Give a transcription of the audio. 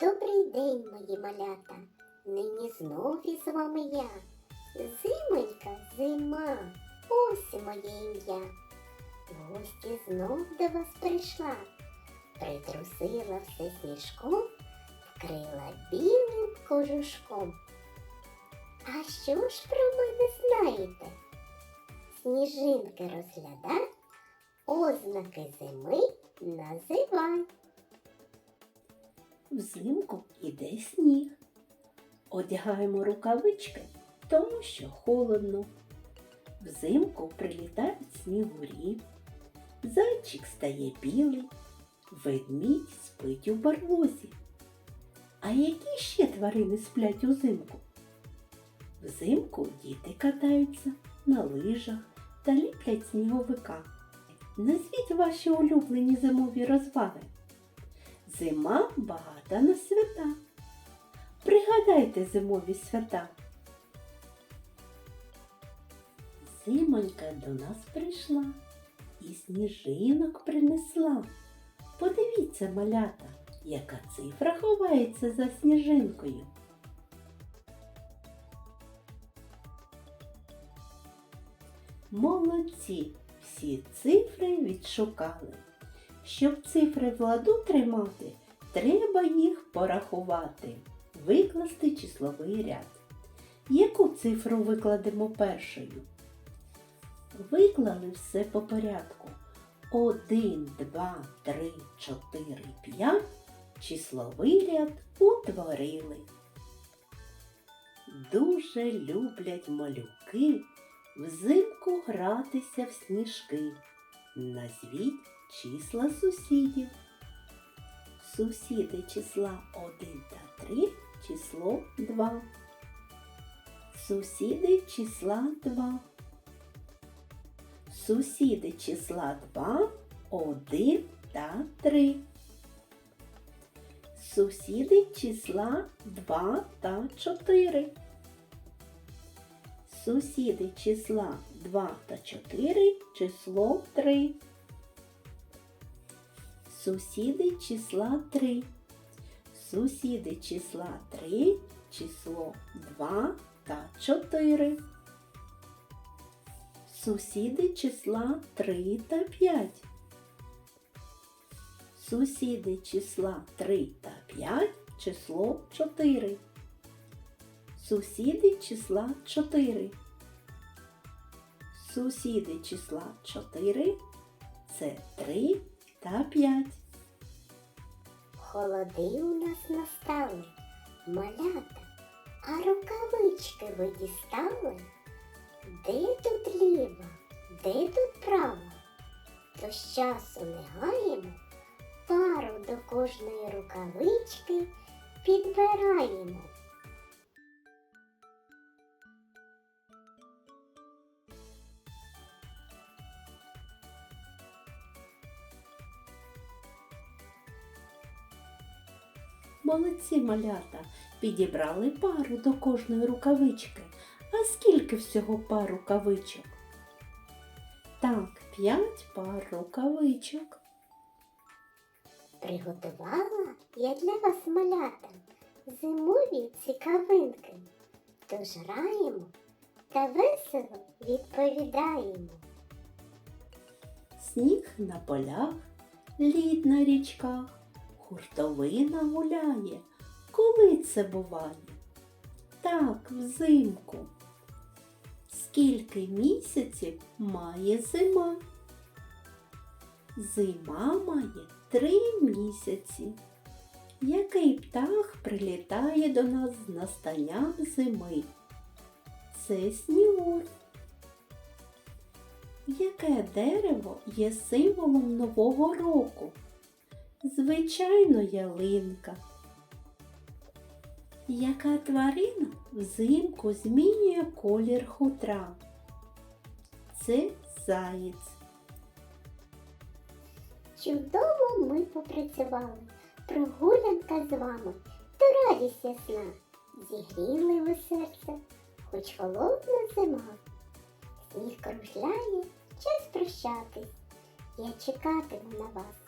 Добрий день, мої малята. Нині знов із вами я. Зимонька, зима, ось моє ім'я. В гості знов до вас прийшла, притрусила все сніжком, вкрила білим кожушком. А що ж про мене знаєте? Сніжинки розглядай, ознаки зими називай. Взимку іде сніг. Одягаємо рукавички, тому що холодно. Взимку прилітають снігурі. Зайчик стає білий, ведмідь спить у барлозі. А які ще тварини сплять узимку? Взимку діти катаються на лижах та ліплять сніговика. Назвіть ваші улюблені зимові розваги. Зима багата на свята. Пригадайте зимові свята. Зимонька до нас прийшла і сніжинок принесла. Подивіться, малята, яка цифра ховається за сніжинкою. Молодці, всі цифри відшукали. Щоб цифри в ладу тримати, треба їх порахувати, викласти числовий ряд. Яку цифру викладемо першою? Виклали все по порядку. 1, 2, 3, 4, 5. Числовий ряд утворили. Дуже люблять малюки взимку гратися в сніжки. Назвіть числа сусідів. Сусіди числа 1 та 3 число 2. Сусіди числа 2. Сусіди числа 2 1 та 3. Сусіди числа 2 та 4. Сусіди числа 2 та 4 число 3. Сусіди числа 3. Сусіди числа 3 число 2 та 4. Сусіди числа 3 та 5. Сусіди числа 3 та 5 число 4. Сусіди числа 4. Сусіди числа 4 це 3 та 5. Холоди у нас настали, малята, а рукавички ви дістали? Де тут ліва, де тут права? То з часу не гаємо, пару до кожної рукавички підбираємо. Молодці малята, підібрали пару до кожної рукавички. А скільки всього пар рукавичок? Так, п'ять пар рукавичок. Приготувала я для вас малята зимові цікавинки. Тож граємо та весело відповідаємо. Сніг на полях, лід на річках, хуртовина гуляє. Коли це буває? Так, взимку. Скільки місяців має зима? Зима має три місяці. Який птах прилітає до нас з настанням зими? Це снігур. Яке дерево є символом Нового року? Звичайно, ялинка. Яка тварина взимку змінює колір хутра? Це заєць. Чудово ми попрацювали. Прогулянка з вами то радість ясна. Зігріли ви серце, хоч холодна зима. Сніг кружляє, час прощатись. Я чекатиму на вас.